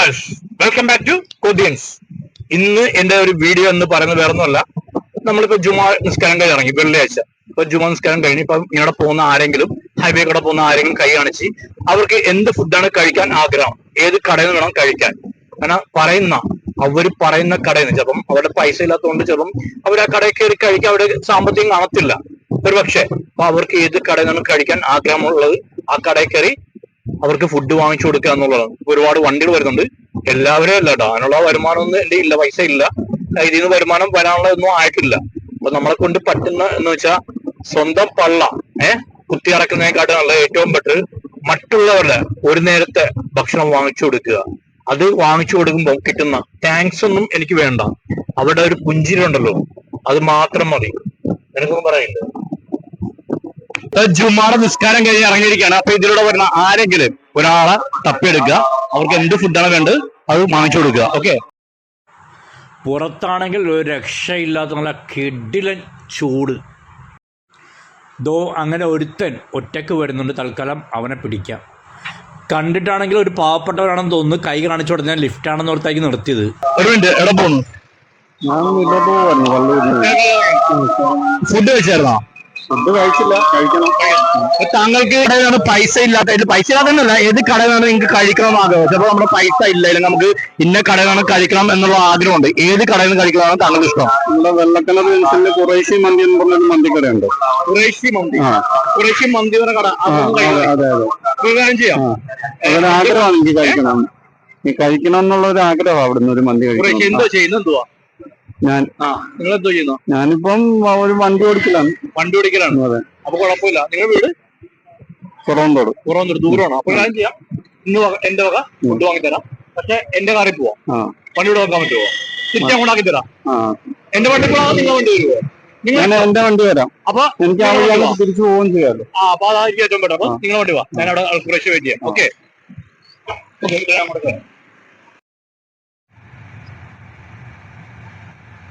Guys welcome back to കൊതിയൻസ് ഇന്ന് എന്റെ ഒരു വീഡിയോ എന്ന് പറയുന്നത് വേറെ ഒന്നുമല്ല നമ്മളിപ്പോ ജുമാ നിസ്കാരം കഴിഞ്ഞ് ഇറങ്ങി വെള്ളിയാഴ്ച. ഇപ്പൊ ജുമാ നിസ്കാരം കഴിഞ്ഞ് ഇപ്പൊ ഇവിടെ പോകുന്ന ആരെങ്കിലും ഹൈവേ കൂടെ പോകുന്ന ആരെങ്കിലും കൈ കാണിച്ച് അവർക്ക് എന്ത് ഫുഡാണ് കഴിക്കാൻ ആഗ്രഹം? ഏത് കടയിൽ വേണം കഴിക്കാൻ? കാരണം പറയുന്ന അവർ പറയുന്ന കടയിൽ നിന്ന് ചിലപ്പം അവരുടെ പൈസ ഇല്ലാത്തതുകൊണ്ട് ചിലപ്പം അവർ ആ കടയിൽ കയറി കഴിക്കാൻ അവിടെ സാമ്പത്തികം കാണത്തില്ല. ഒരു പക്ഷേ അപ്പൊ അവർക്ക് ഏത് കടയിൽ നിന്നും കഴിക്കാൻ ആഗ്രഹമുള്ളത് ആ കടയിൽ കയറി അവർക്ക് ഫുഡ് വാങ്ങിച്ചു കൊടുക്കുക എന്നുള്ളതാണ്. ഒരുപാട് വണ്ടികൾ വരുന്നുണ്ട്. എല്ലാവരും അല്ല കേട്ടോ അതിനുള്ള വരുമാനം ഒന്നും എന്റെ ഇല്ല പൈസ ഇല്ല. ഇതിൽ നിന്ന് വരുമാനം വരാനുള്ള ഒന്നും ആയിട്ടില്ല. അപ്പൊ നമ്മളെ കൊണ്ട് പറ്റുന്ന എന്ന് വെച്ചാൽ സ്വന്തം പള്ള ഏഹ് കുത്തി അടക്കുന്നതിനെക്കാട്ടും നല്ല ഏറ്റവും ബെറ്റർ മറ്റുള്ളവരുടെ ഒരു നേരത്തെ ഭക്ഷണം വാങ്ങിച്ചു കൊടുക്കുക. അത് വാങ്ങിച്ചു കൊടുക്കുമ്പോൾ കിട്ടുന്ന താങ്ക്സ് ഒന്നും എനിക്ക് വേണ്ട. അവിടെ ഒരു പുഞ്ചിരി ഉണ്ടല്ലോ അത് മാത്രം മതി. നിനക്കൊന്നും പറയില്ല. ജുമാറ നിസ്കാരം കഴിഞ്ഞ് ഇറങ്ങിയിരിക്കുകയാണ്. അപ്പൊ ഇതിലൂടെ വരുന്ന ആരെങ്കിലും ഒരാളെ തപ്പിയെടുക്കുക. അവർക്ക് എന്ത് ഫുഡാണ് വേണ്ടത് അത് വാങ്ങിച്ചു കൊടുക്കുക. ഓക്കെ പുറത്താണെങ്കിൽ ഒരു രക്ഷയില്ലാത്ത നല്ല കിടിലൻ ചൂട്. ദോ അങ്ങനെ ഒരുത്തൻ ഒറ്റയ്ക്ക് വരുന്നുണ്ട്. തൽക്കാലം അവനെ പിടിക്കാം. കണ്ടിട്ടാണെങ്കിൽ ഒരു പാവപ്പെട്ടവരാണെന്ന് തോന്നുന്നു. കൈ കാണിച്ചു കൊടുത്ത് ഞാൻ ലിഫ്റ്റ് ആണെന്ന് ഓർത്തായി നിർത്തിയത്. ഒരു മിനിറ്റ് എവിടെ പോകുന്നു ഫുഡ് കഴിച്ചായിരുന്നോ? ഫുഡ് കഴിച്ചില്ല കഴിക്കണം. താങ്കൾക്ക് പൈസ ഇല്ലാത്ത പൈസ ഇല്ലാത്തല്ല ഏത് കടയിലാണ് നിങ്ങൾക്ക് കഴിക്കണം ആഗ്രഹം? ചിലപ്പോൾ നമ്മുടെ പൈസ ഇല്ല അല്ലെങ്കിൽ നമുക്ക് ഇന്ന കടയിലാണ് കഴിക്കണം എന്നുള്ള ആഗ്രഹമുണ്ട്. ഏത് കടയിൽ കഴിക്കണമെന്ന് താങ്കൾക്ക് ഇഷ്ടം? നമ്മുടെ വെള്ളക്കിണർ ജംഗ്ഷനിൽ കുറേശ്ശി മന്തി എന്ന് പറഞ്ഞൊരു മന്തിക്കടയുണ്ട്. കുറേശ്ശി മന്തി. കുറേശ്ശി മന്തി എന്ന കട. അതെ അതെ ചെയ്യാം. ആഗ്രഹമാണ് എനിക്ക് കഴിക്കണം കഴിക്കണം. എന്നുള്ള ഒരു ആഗ്രഹം അവിടുന്ന് ഒരു മന്തി കഴിക്കണം എന്തോ ചെയ്യുന്നത് എന്തുവാ? ഞാൻ ആ നിങ്ങൾ എന്തോ ചെയ്യുന്നു? ഞാനിപ്പം ഒരു വണ്ടി ഓടിക്കലാണ്. വണ്ടി ഓടിക്കലാണ്? അതെ. അപ്പൊ കുഴപ്പമില്ല. നിങ്ങൾ വീട്? കുറവന്തോട് കുറവന്തോട് ദൂരമാണ് അപ്പൊ ഞാൻ ചെയ്യാം. ഇന്ന് എന്റെ വക ഫുഡ് വാങ്ങി തരാം. പക്ഷെ എന്റെ കാറിൽ പോവാം. വണ്ടി ഇവിടെ വെക്കാൻ പറ്റുമോ തിരിച്ച് കൊണ്ടാക്കി തരാം. എന്റെ വണ്ടി പോകാൻ നിങ്ങൾ വണ്ടി വരുമോ ഞാൻ എന്റെ വണ്ടി വരാം. അപ്പൊ എനിക്ക് ആ വഴി തിരിച്ചു പോവുകയും ചെയ്യാമല്ലോ ആ അപ്പൊ അതായിരിക്കും ഏറ്റവും ബെറ്റർ. അപ്പൊ. നിങ്ങൾ വണ്ടി വാ. ഞാൻ അവിടെ ഫ്രഷ് വെയിറ്റ് ചെയ്യാം. ഓക്കെ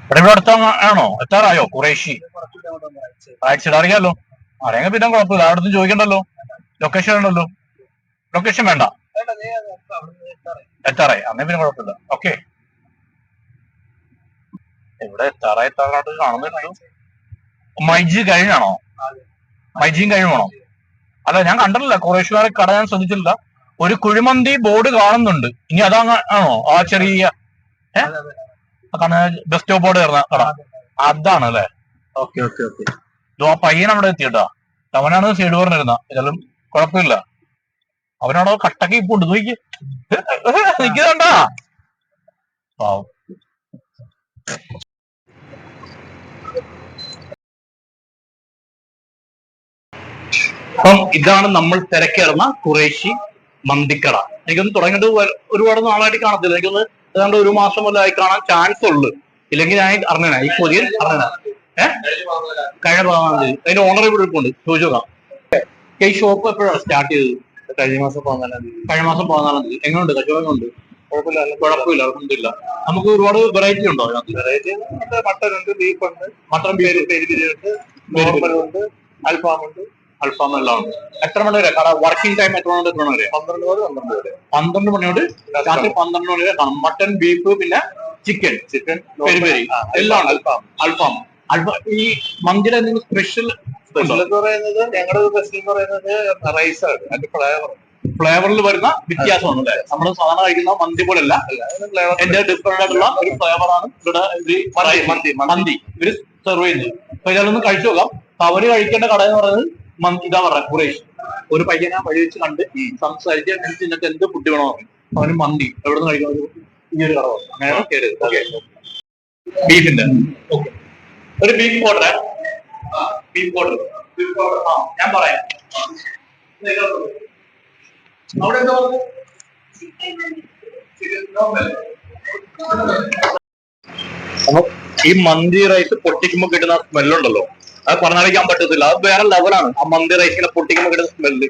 ഇവിടെ അടുത്ത ആണോ? എത്താറായോ? കുറേശ്ശി. അയച്ചിട അറിയാലോ. അറിയാൻ പിന്നെ കുഴപ്പമില്ല. അവിടെ ചോദിക്കണ്ടല്ലോ. ലൊക്കേഷൻ ഉണ്ടല്ലോ. ലൊക്കേഷൻ വേണ്ട. എത്താറായി. അങ്ങനെ പിന്നെ കുഴപ്പമില്ല. ഓക്കെ ഇവിടെ എത്താറായി എത്താറായിട്ട് കാണുന്നുണ്ടല്ലോ മൈജി കഴിഞ്ഞാണോ? മൈജിയും കഴിവാണോ അല്ല ഞാൻ കണ്ടിട്ടില്ല. കുറേശ്ശുകാരെ കട ഞാൻ ശ്രദ്ധിച്ചില്ല ഒരു കുഴിമന്തി ബോർഡ് കാണുന്നുണ്ട്. ഇനി അതങ്ങ ആണോ? ആ ചെറിയ ഏ? ബസ് സ്റ്റോപ്പ് ബോർഡ് കയറുന്ന കട അതാണ് അല്ലേ ഓക്കെ ഓക്കെ ഓക്കെ. ആ പയ്യൻ അവിടെ എത്തിയിട്ടാ. അവനാണ് സൈഡ് പറഞ്ഞിരുന്ന ഇതെല്ലാം കുഴപ്പമില്ല. അവനവിടെ കട്ടക്ക് ഇപ്പൊ ഉണ്ട്. നോക്കി. നിൽക്കുന്നുണ്ടാ പാവം. അപ്പം ഇതാണ് നമ്മൾ തിരക്കേറുന്ന കുറേശി മന്തിക്കട. എനിക്കൊന്ന് തുടങ്ങിയിട്ട് ഒരുപാട് നാളായിട്ട് കാണത്തില്ല. എനിക്കൊന്ന് ഏതാണ്ട് ഒരു മാസം മുതൽ ആയി കാണാൻ ചാൻസ് ഉള്ളു. ഇല്ലെങ്കിൽ ഞാൻ അറിഞ്ഞ ഈ കൊതിയൻ അറിഞ്ഞ ഏഹ് കഴിഞ്ഞ പതിനാലാം തീയതി അതിന്റെ ഓണർ ഇവിടെ ഇരിപ്പുണ്ട്. ചോദിച്ചു നോക്കാം. ഈ ഷോപ്പ് എപ്പോഴാണ് സ്റ്റാർട്ട് ചെയ്തത്? കഴിഞ്ഞ മാസം പതിനാലാം തീയതി. കഴിഞ്ഞ മാസം പതിനാലാം തീയതി. എങ്ങനെയുണ്ട് കച്ചവടം ഉണ്ട് കുഴപ്പമില്ല കുഴപ്പമില്ല. അലഹമില്ല നമുക്ക് ഒരുപാട് വെറൈറ്റി ഉണ്ടോ അതിനകത്ത്? വെറൈറ്റി മട്ടൻ ഉണ്ട് ബീഫ് ഉണ്ട് മട്ടൺ ബിരിയാണി ഉണ്ട് നോർമൽ ഉണ്ട് അൽഫാം ഉണ്ട് അൽഫാം എല്ലാം ഉണ്ട് എത്ര മണി വരെ? വർക്കിംഗ് ടൈം എത്ര മണി എത്ര മണി വരെ? പന്ത്രണ്ട് മണി പന്ത്രണ്ട് വരെ. പന്ത്രണ്ട് മണിയോട് രാത്രി പന്ത്രണ്ട് മണി വരെ കാണും. മട്ടൺ ബീഫ് പിന്നെ ചിക്കൻ ചിക്കൻ പെരി പെരി എല്ലാം അൽഫാം അൽഫാം അൽഫാം ഈ മന്തിയുടെ എന്തെങ്കിലും സ്പെഷ്യൽ സ്പെഷ്യൽ എന്ന് പറയുന്നത് ഞങ്ങളുടെ സ്പെഷ്യൽ എന്ന് പറയുന്നത് റൈസ് ആണ്. അതിന്റെ ഫ്ലേവർ ഫ്ലേവറിൽ വരുന്ന വ്യത്യാസമാണ് അല്ലേ? നമ്മൾ സാധാരണ കഴിക്കുന്ന മന്തി പോലെ അല്ല എന്റെ ഡിഫറെന്റ് ആയിട്ടുള്ള ഒരു ഫ്ലേവറാണ് ഇവിടെ മന്തി മന്തി. ഇവർ സെർവ് ചെയ്യുന്നത്. അപ്പൊ ഇതൊന്ന് കഴിച്ചു നോക്കാം. അവർ കഴിക്കേണ്ട കട എന്ന് പറയുന്നത് ഇതാ പറയാ കുറേശ് ഒരു പയ്യനെ വഴി വെച്ച് കണ്ട് സംസാരിച്ച് എന്നിട്ട് നിനക്ക് എന്ത് ഫുഡ് വേണോ അവന് മന്തി. എവിടെ നിന്ന് കഴിക്കണം ഈ ഒരു കടവ്. അങ്ങനെ കയറിയത് ഓക്കെ ബീഫിന്റെ. ഓക്കെ ഒരു beef powder beef powder beef പോട്ടെ. ആ ഞാൻ പറയാം. അവിടെ എന്താ. അപ്പൊ ഈ മന്തി റൈസ് പൊട്ടിക്കുമ്പോ കിട്ടുന്ന സ്മെല്ലുണ്ടല്ലോ അത് പറഞ്ഞറിയിക്കാൻ പറ്റത്തില്ല. അത് വേറെ ലെവലാണ് ആ മന്തി റൈസ് ഇങ്ങനെ പൊട്ടിക്കുമ്പോ കിട്ടുന്ന സ്മെല്ല്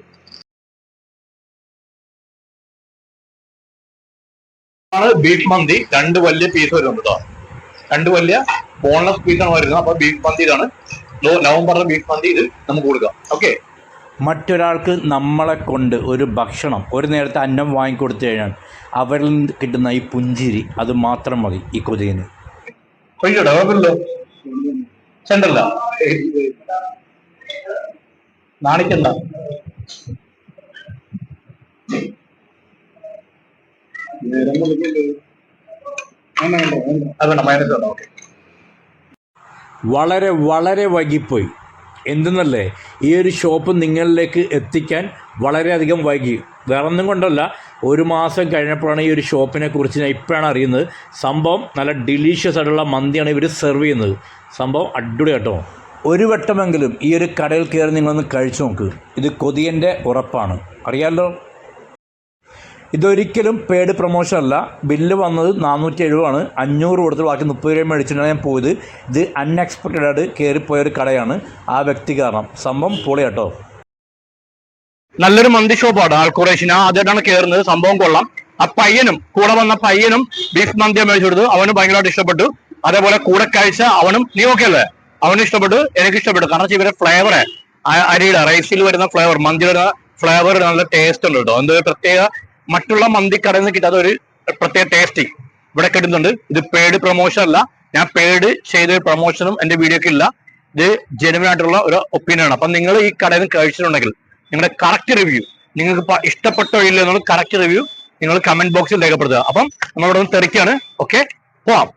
ആണ് ബീഫ് മന്തി. രണ്ട് വലിയ പീസ് വരുന്നുണ്ട് കേട്ടോ രണ്ട് വലിയ ബോൺലെസ് പീസാണ് വരുന്നത്. അപ്പൊ ബീഫ് മന്തി ഇതാണ്. നവംബറിലെ ബീഫ് മന്തി ഇത് നമുക്ക് കൊടുക്കാം. ഓക്കെ മറ്റൊരാൾക്ക് നമ്മളെ കൊണ്ട് ഒരു ഭക്ഷണം ഒരു നേരത്തെ അന്നം വാങ്ങിക്കൊടുത്തു കഴിഞ്ഞാൽ അവരിൽ നിന്ന് കിട്ടുന്ന ഈ പുഞ്ചിരി അത് മാത്രം മതി ഈ ഒഴിക്കട്ടെ ചെണ്ടല്ല. നാണിക്കണ്ട വളരെ വളരെ വൈകിപ്പോയി. എന്തെന്നല്ലേ ഈ ഒരു ഷോപ്പ് നിങ്ങളിലേക്ക് എത്തിക്കാൻ വളരെയധികം വൈകി. വേറൊന്നും കൊണ്ടല്ല ഒരു മാസം കഴിഞ്ഞപ്പോഴാണ് ഈ ഒരു ഷോപ്പിനെ കുറിച്ച് ഞാൻ ഇപ്പോഴാണ് അറിയുന്നത്. സംഭവം നല്ല ഡിലീഷ്യസ് ആയിട്ടുള്ള മന്തിയാണ് ഇവർ സെർവ് ചെയ്യുന്നത്. സംഭവം അടിപൊളി കേട്ടോ. ഒരു വട്ടമെങ്കിലും ഈ ഒരു കടയിൽ കയറി നിങ്ങളൊന്ന് കഴിച്ചു നോക്ക്. ഇത് കൊതിയന്റെ ഉറപ്പാണ്. അറിയാമല്ലോ ഇതൊരിക്കലും പേഡ് പ്രൊമോഷൻ അല്ല. ബില്ല് വന്നത് നാനൂറ്റി എഴുപതാണ് അഞ്ഞൂറ് കൊടുത്ത് ബാക്കി മുപ്പത് രൂപ മേടിച്ചിട്ടാണ് ഞാൻ പോയത്. ഇത് അൺഎക്സ്പെക്റ്റഡ് ആയിട്ട് കയറിപ്പോയ ഒരു കടയാണ്. ആ വ്യക്തി കാരണം. സംഭവം പൊളി കേട്ടോ നല്ലൊരു മന്തി ഷോപ്പാണ് ആൾക്കുറേഷ് ഞാൻ ആദ്യമായിട്ടാണ് കയറുന്നത് സംഭവം കൊള്ളാം. ആ പയ്യനും കൂടെ വന്ന പയ്യനും ബീഫ് മന്തി മേടിച്ചു കൊടുത്തു അവന് ഭയങ്കരമായിട്ട് ഇഷ്ടപ്പെട്ടു. അതേപോലെ കൂടെ കഴിച്ച അവനും നീ ഓക്കെ അല്ലേ? അവനും ഇഷ്ടപ്പെട്ടു. എനിക്ക് ഇഷ്ടപ്പെട്ടു. കാരണം ഇവരെ ഫ്ലേവർ അരിയുടെ റൈസിൽ വരുന്ന ഫ്ലേവർ മന്തിയുടെ ഫ്ലേവർ നല്ല ടേസ്റ്റ് ഉണ്ട് കേട്ടോ. എന്തൊരു പ്രത്യേക മറ്റുള്ള മന്തിക്കടയിൽ നിന്ന് കിട്ടാത്ത ഒരു പ്രത്യേക ടേസ്റ്റ് ഇവിടെ കിട്ടുന്നുണ്ട്. ഇത് പേഡ് പ്രൊമോഷൻ അല്ല. ഞാൻ പേഡ് ചെയ്ത ഒരു പ്രൊമോഷനും എന്റെ വീഡിയോക്കില്ല ഇത് ജെനുവൻ ആയിട്ടുള്ള ഒരു ഒപ്പീനിയൻ ആണ്. അപ്പൊ നിങ്ങൾ ഈ കടയിൽ നിന്ന് കഴിച്ചിട്ടുണ്ടെങ്കിൽ നിങ്ങളുടെ കറക്റ്റ് റിവ്യൂ നിങ്ങൾക്ക് ഇഷ്ടപ്പെട്ടോ ഇല്ലയോ എന്നുള്ള കറക്റ്റ് റിവ്യൂ നിങ്ങൾ കമന്റ് ബോക്സിൽ രേഖപ്പെടുത്തുക. അപ്പം നമ്മളിവിടെ നിന്ന് തെറിക്കാണ്. ഓക്കെ പോവാം.